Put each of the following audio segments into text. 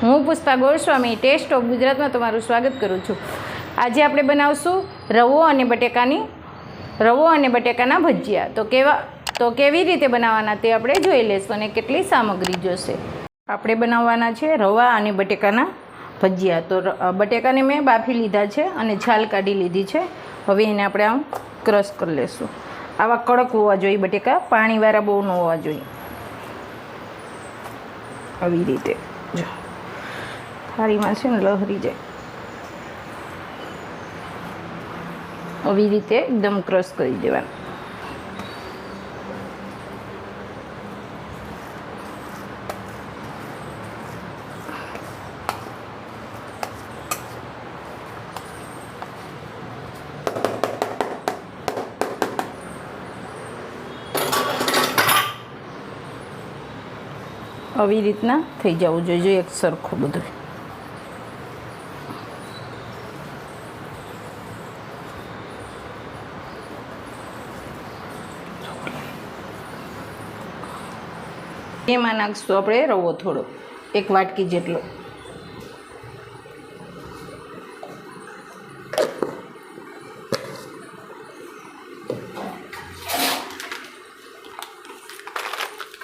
હું Pushpa Goswami test of ગુજરાતમાં તમારું સ્વાગત કરું છું. આજે આપણે બનાવશું રવો અને બટેકાની, રવો અને બટેકાના ભજીયા. તો કેવા, તો કેવી રીતે બનાવવાના તે આપણે જોઈ લઈશું અને કેટલી સામગ્રી જોશે. આપણે બનાવવાના છે રવા અને બટેકાના ભજીયા. તો બટેકાને મેં બાફી લીધા છે અને છાલ કાઢી લીધી છે. હવે એને આપણે આમ ક્રશ કરી લઈશું આવા કડક હોવા જોઈએ બટેકા, પાણીવાળા બહુ ન હોવા જોઈએ. આવી રીતે. જો. થાળીમાં છે ને લહરી જાય. આવી રીતે એકદમ ક્રશ કરી દેવાનું. આવી રીતના થઈ જવું જોઈએ એક સરખું બધું. એમાં નાખશું આપણે રવો થોડો, એક વાટકી જેટલો.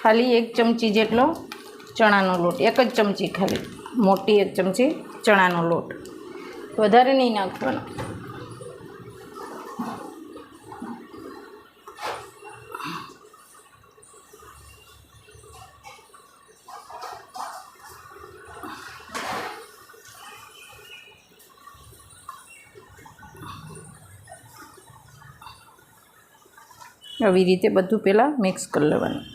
ખાલી એક ચમચી જેટલો ચણાનો લોટ, એક જ ચમચી ખાલી, મોટી એક ચમચી ચણાનો લોટ. વધારે નહીં નાખવાનો. આવી રીતે બધું પહેલાં મિક્સ કરી લેવાનું.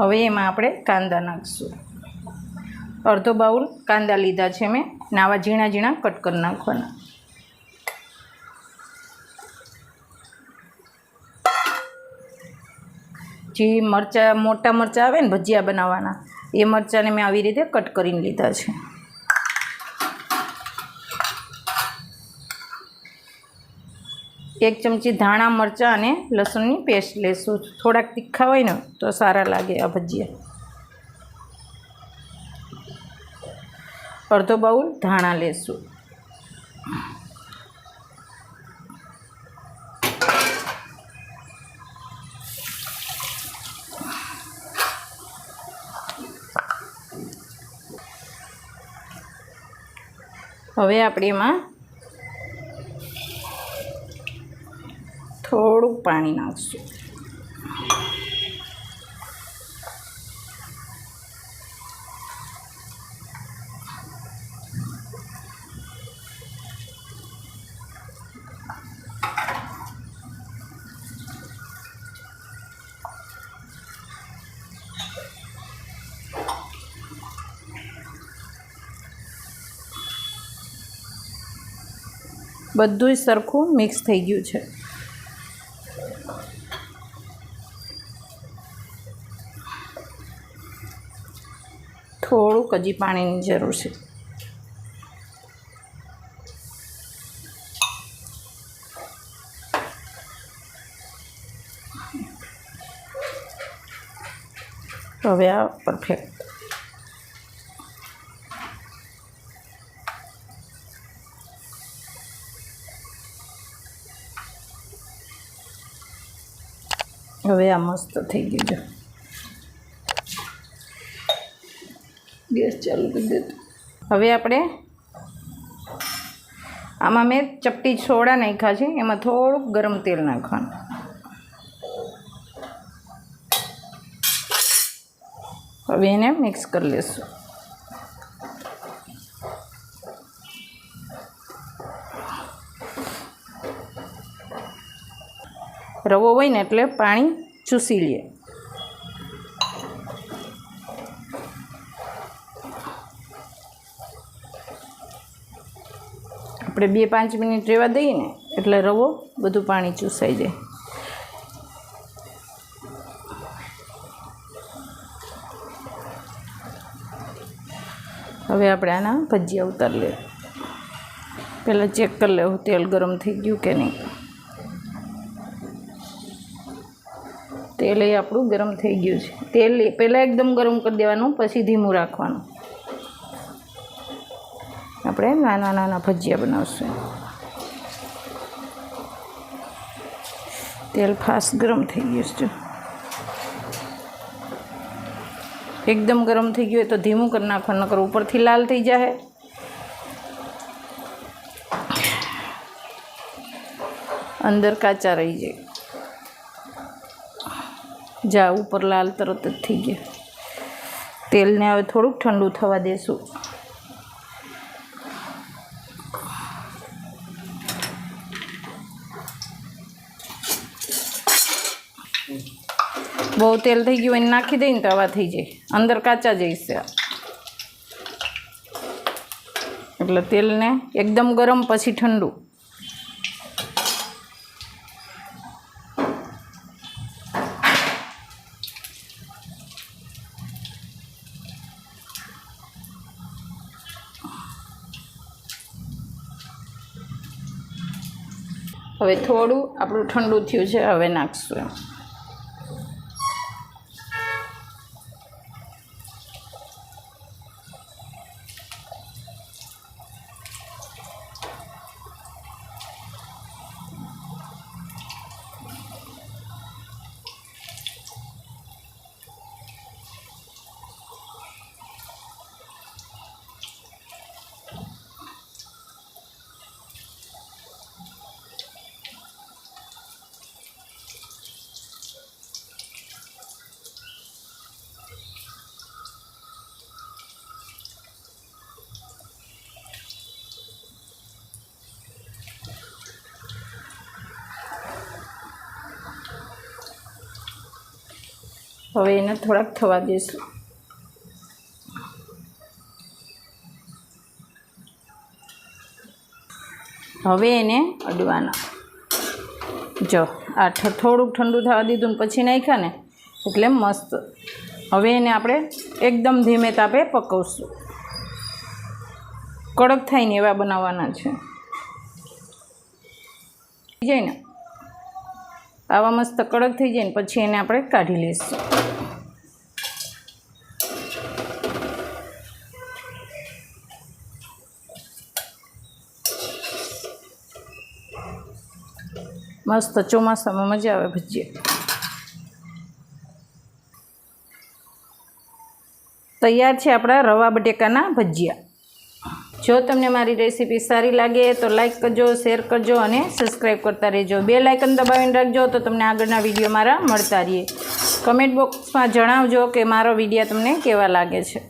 હવે એમાં આપણે કાંદા નાખીશું. અડધો બાઉલ કાંદા લીધા છે મેં. નાવા ઝીણા ઝીણા કટ કરી નાખવાના. જે મરચાં, મોટા મરચાં આવે ને ભજીયા બનાવવાના, એ મરચાંને મેં આવી રીતે કટ કરીને લીધા છે. એક ચમચી ધાણા, મરચાં અને લસણની પેસ્ટ લેશું. થોડાક તીખા હોય ને, તો સારા લાગે આ ભજીયા. અડધો બાઉલ ધાણા લેશું. હવે આપણે એમાં થોડુંક પાણી નાખશું. બધું જ સરખું મિક્સ થઈ ગયું છે. થોડુંક હજી પાણીની જરૂર છે. હવે આ પરફેક્ટ હવે આ મસ્ત થઈ ગયું છે ગેસ ચાલુ કરી દીધું હવે આપણે આમાં મેં ચપટી સોડા નાખ્યા છે, એમાં થોડુંક ગરમ તેલ નાખવાનું. હવે એને મિક્સ કરી લઈશું રવો હોય ને એટલે પાણી ચૂસી લે. આપણે બે પાંચ મિનિટ રહેવા દઈએ ને, એટલે રવો બધું પાણી ચૂસાઈ જાય. હવે આપણે આના ભજીયા ઉતારી લઈએ પહેલાં ચેક કરી લેવું, તેલ ગરમ થઈ ગયું કે નહીં. તેલ એ આપણું ગરમ થઈ ગયું છે. તેલ પહેલાં એકદમ ગરમ કરી દેવાનું, પછી ધીમું રાખવાનું. આપણે નાના નાના ભજીયા બનાવશું. તેલ ફાસ્ટ ગરમ થઈ ગયું છે એકદમ ગરમ થઈ ગયું હોય તો ધીમું કરી નાખવાનું, નકર ઉપરથી લાલ થઈ જાય અંદર કાચા રહી જાય. જા, ઉપર લાલ તરત જ થઈ ગયા. તેલને હવે થોડુંક ઠંડુ થવા દેશું. બહુ તેલ થઈ ગયું એને નાખી દઈને તો આવા થઈ જાય. અંદર કાચા જઈશે એટલે તેલને એકદમ ગરમ પછી ઠંડુ. હવે થોડું આપણું ઠંડુ થયું છે હવે નાખશું એમ. હવે એને થોડાક થવા દઈશું. હવે એને અડવાના. જો, આ થોડુંક ઠંડુ થવા દીધું પછી નાખ્યા ને, એટલે મસ્ત. હવે એને આપણે એકદમ ધીમે તાપે પકવશું. કડક થાય ને એવા બનાવવાના છે. જાય ને? આવા મસ્ત કડક થઈ જાય ને પછી એને આપણે કાઢી લઈશું. મસ્ત ચોમાસામાં મજા આવે ભજીયા. તૈયાર છે આપણા રવા બટેકાના ભજીયા. જો તમને મારી રેસીપી સારી લાગે તો લાઇક કરજો શેર કરજો અને સબસ્ક્રાઈબ કરતા રહેજો. બે લાઇકન દબાવીને રાખજો તો તમને આગળના વીડિયો મારા મળતા રહીએ. કમેન્ટ બોક્સમાં જણાવજો કે મારો વીડિયો તમને કેવા લાગે છે.